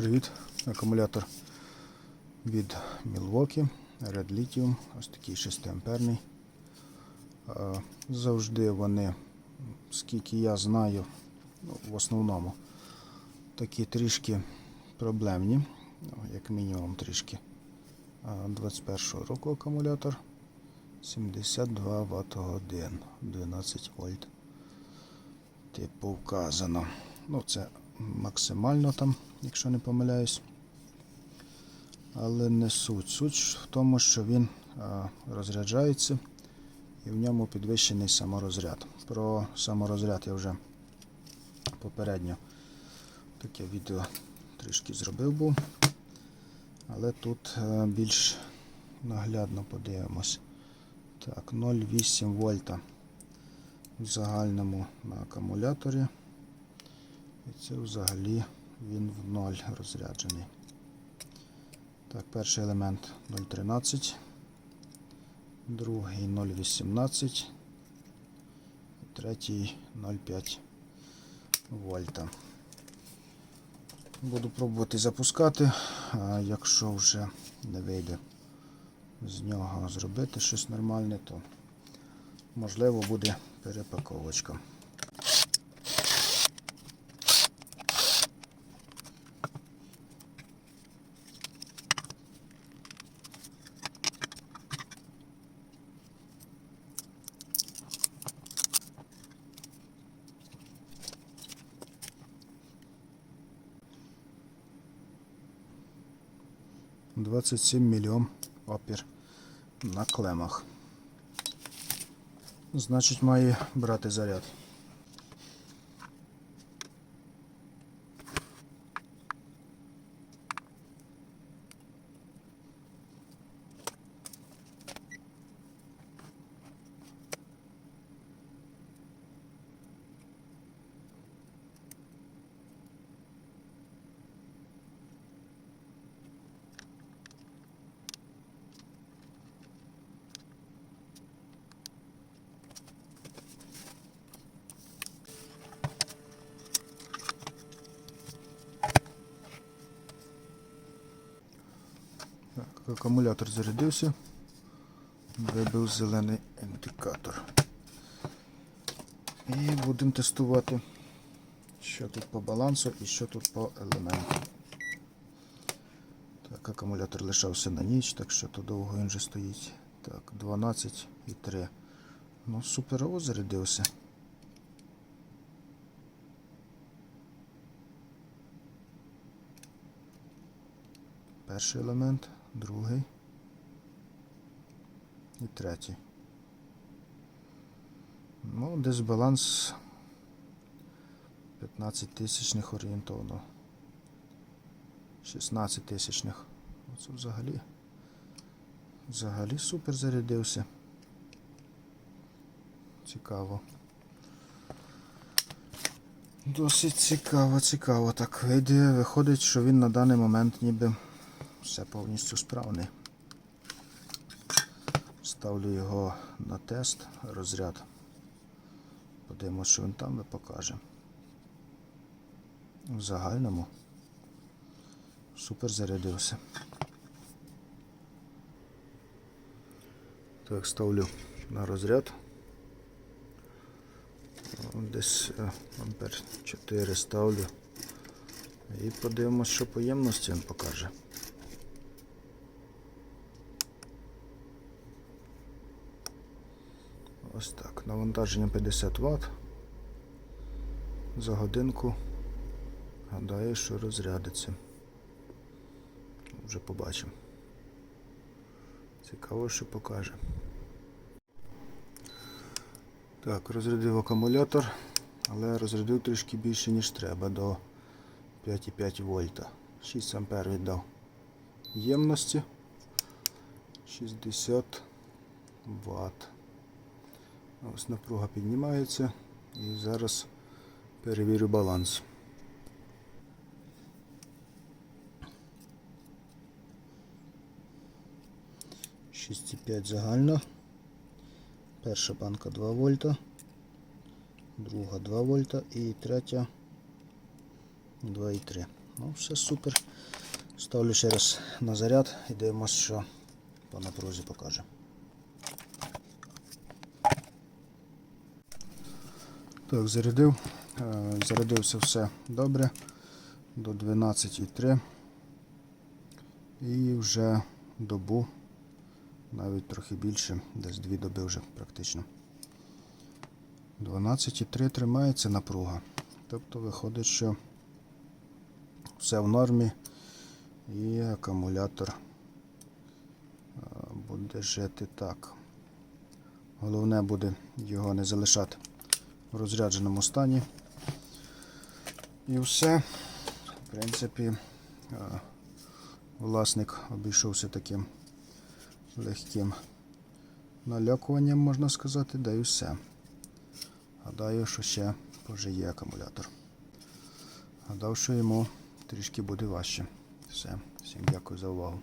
привіт! Акумулятор від Milwaukee Red Lithium, ось такий 6 амперний. Завжди вони, скільки я знаю, ну, в основному такі трішки проблемні, як мінімум трішки. Е, 21 року акумулятор 72 Вт годин, 12 вольт. Типу вказано. Ну, це максимально там, якщо не помиляюсь. Але не суть. Суть в тому, що він розряджається і в ньому підвищений саморозряд. Про саморозряд я вже попередньо таке відео трішки зробив був. Але тут е, більш наглядно подивимось. Так, 0,8 вольта в загальному на акумуляторі. І це взагалі він в ноль розряджений. Так, перший елемент 0,13, другий 0,18 третій 0,5 вольта. Буду пробувати запускати, а якщо вже не вийде з нього зробити щось нормальне, то можливо буде перепаковочка. Двадцять сім мільйон опір на клемах. Значить, має брати заряд. Так, акумулятор зарядився. Вибив зелений індикатор. І будемо тестувати, що тут по балансу і що тут по елементу. Так, акумулятор лишався на ніч, так що то довго він вже стоїть. Так, 12,3. Ну, суперово зарядився. Перший елемент, другий і третій. Ну, десь баланс 15 тисячних орієнтовно. 16 тисячних. Оце взагалі. Взагалі супер зарядився. Цікаво. Досить цікаво, цікаво. Так виходить, що він на даний момент ніби все повністю справний. Ставлю його на тест, розряд. Подивимось, що він там і покаже. В загальному супер зарядився. Так, ставлю на розряд. Десь е, ампер 4 ставлю. І подивимось, що по ємності він покаже. Ось так. Навантаження 50 Вт. За годинку. Гадаю, що розрядиться. Вже побачимо. Цікаво, що покаже. Так, розрядив акумулятор, але розрядив трішки більше, ніж треба, до 5,5 вольта. 6 ампер віддав ємності 60 Вт. Ось напруга піднімається і зараз перевірю баланс. Шість п'ять загально. Перша банка 2 вольта, друга 2 вольта і третя 2,3. Ну, все супер. Ставлю ще раз на заряд і дивимося, що по напрузі покаже. Так, зарядив. Е, Зарядився все добре. До 12,3. І вже добу, навіть трохи більше, десь дві доби вже практично. 12,3 тримається напруга. Тобто виходить, що все в нормі і акумулятор е, буде жити так. Головне буде його не залишати в розрядженому стані. І все. В принципі, е, власник обійшовся таким легким налякуванням, можна сказати, да і все. Гадаю, що ще пожиє акумулятор. Гадав, що йому трішки буде важче. Все. Всім дякую за увагу.